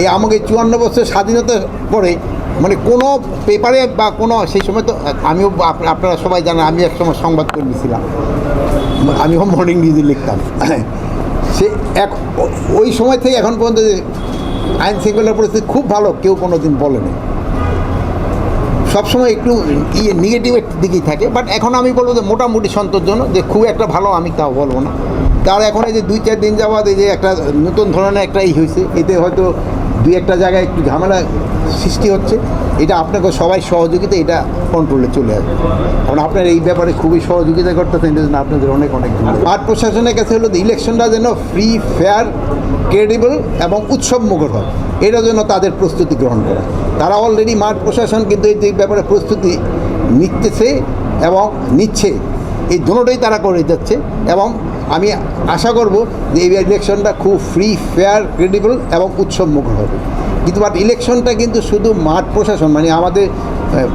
এই আমাকে চুয়ান্ন বছর স্বাধীনতার পরে মানে কোনো পেপারে বা কোনো, সেই সময় তো, আমিও আপ- আপনারা সবাই জানেন, আমি এক সময় সংবাদকর্মী ছিলাম। আমিও মর্নিং নিউজে লিখতাম। সে এক, ওই সময় থেকে এখন পর্যন্ত আইন শৃঙ্খলার পরিস্থিতি খুব ভালো, কেউ কোনো দিন বলেনি সবসময় একটু ইয়ে নেগেটিভের দিকেই থাকে বাট এখন আমি বলব যে মোটামুটি সন্তোষজনক, যে খুব একটা ভালো আমি তাও বলব না। তার এখন এই যে দুই, চার দিন যাওয়া এই যে একটা নতুন ধরনের একটা ই হয়েছে, এতে হয়তো দুই একটা জায়গায় একটু ঝামেলা সৃষ্টি হচ্ছে। এটা আপনাকে সবাই সহযোগিতা, এটা কন্ট্রোলে চলে আসবে। কারণ আপনার এই ব্যাপারে খুবই সহযোগিতা করতেছেন জন্য আপনাদের অনেক অনেক মাঠ প্রশাসনের কাছে হলো ইলেকশনটা যেন ফ্রি ফেয়ার ক্রেডিবল এবং উৎসব মুখর হয়। এটার জন্য তাদের প্রস্তুতি গ্রহণ করা। তারা অলরেডি মাঠ প্রশাসন, কিন্তু এই ব্যাপারে প্রস্তুতি নিতেছে এবং নিচ্ছে। এই দুটোই তারা করে যাচ্ছে এবং আমি আশা করব যে এই ইলেকশনটা খুব ফ্রি ফেয়ার ক্রেডিবল এবং উৎসব মুখর হবে। কিন্তু বাট ইলেকশনটা কিন্তু শুধু মাঠ প্রশাসন মানে আমাদের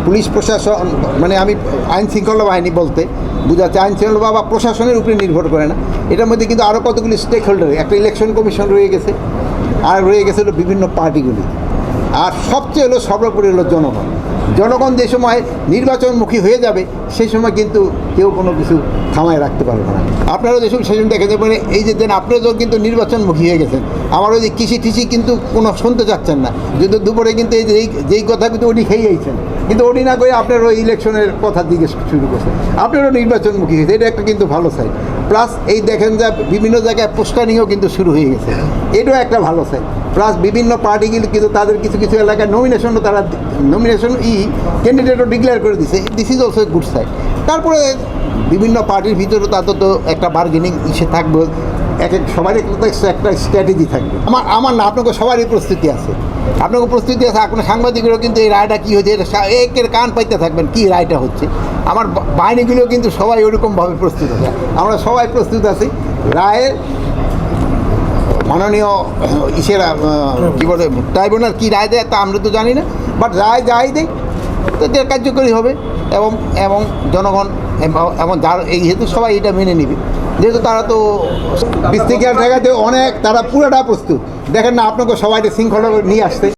পুলিশ প্রশাসন মানে আমি আইন শৃঙ্খলা বাহিনী বলতে বোঝাচ্ছে, আইন শৃঙ্খলা বা প্রশাসনের উপরে নির্ভর করে না। এটার মধ্যে কিন্তু আরও কতগুলি স্টেক হোল্ডার একটা ইলেকশন কমিশন রয়ে গেছে, আর রয়ে গেছে বিভিন্ন পার্টিগুলি আর সবচেয়ে হলো সর্বোপরি হলো জনগণ। জনগণ যে সময় নির্বাচনমুখী হয়ে যাবে, সেই সময় কিন্তু কেউ কোনো কিছু থামায় রাখতে পারবে না। আপনারা যেসব সেদিন দেখে যে মানে এই যে দেন আপনারাও কিন্তু নির্বাচনমুখী হয়ে গেছেন। আমার ওই যে কৃষি টিসি কিন্তু কোনো শুনতে চাচ্ছেন না। যদি দুপুরে কিন্তু এই যে এই যেই কথা কিন্তু উনি খেয়ে যাইছেন কিন্তু উনি না করে আপনার ওই ইলেকশনের কথার দিকে শুরু করছেন। আপনারও নির্বাচনমুখী হয়েছে এটা একটা কিন্তু ভালো সাইড প্লাস এই দেখেন যে বিভিন্ন জায়গায় পোস্টারিংও কিন্তু শুরু হয়ে গেছে। এটাও একটা ভালো সাইড প্লাস বিভিন্ন পার্টিগুলি কিন্তু তাদের কিছু কিছু এলাকায় নমিনেশনও তারা নমিনেশন ই ক্যান্ডিডেটও ডিক্লেয়ার করে দিছে। This is also good side তারপরে বিভিন্ন পার্টির ভিতরে তাদের তো একটা বার্গেনিং ইসে থাকবে। এক এক সবারই একটা স্ট্র্যাটেজি থাকবে। আমার আমার না, আপনাকে সবারই প্রস্তুতি আছে। আপনাকে প্রস্তুতি আছে আপনার সাংবাদিকেরও কিন্তু এই রায়টা কী হয়েছে, এটা একের কান পাইতে থাকবেন, কী রায়টা হচ্ছে? আমার বাহিনীগুলো কিন্তু সবাই ওরকমভাবে প্রস্তুত আছে। আমরা সবাই প্রস্তুত আছি। রায়ের মাননীয় ইসেরা কী বলে, ট্রাইব্যুনাল কী রায় দেয় তা আমরা তো জানি না বাট রায় যাই দেয় তো এটা কার্যকরী হবে, এবং এবং জনগণ এবং- যার, এই হেতু সবাই এটা মেনে নেবে। যেহেতু তারা তো বিস্তিকার জায়গাতে অনেক, তারা পুরোটা প্রস্তুত। দেখেন না, আপনাকে সবাইকে শৃঙ্খলা নিয়ে আসতে।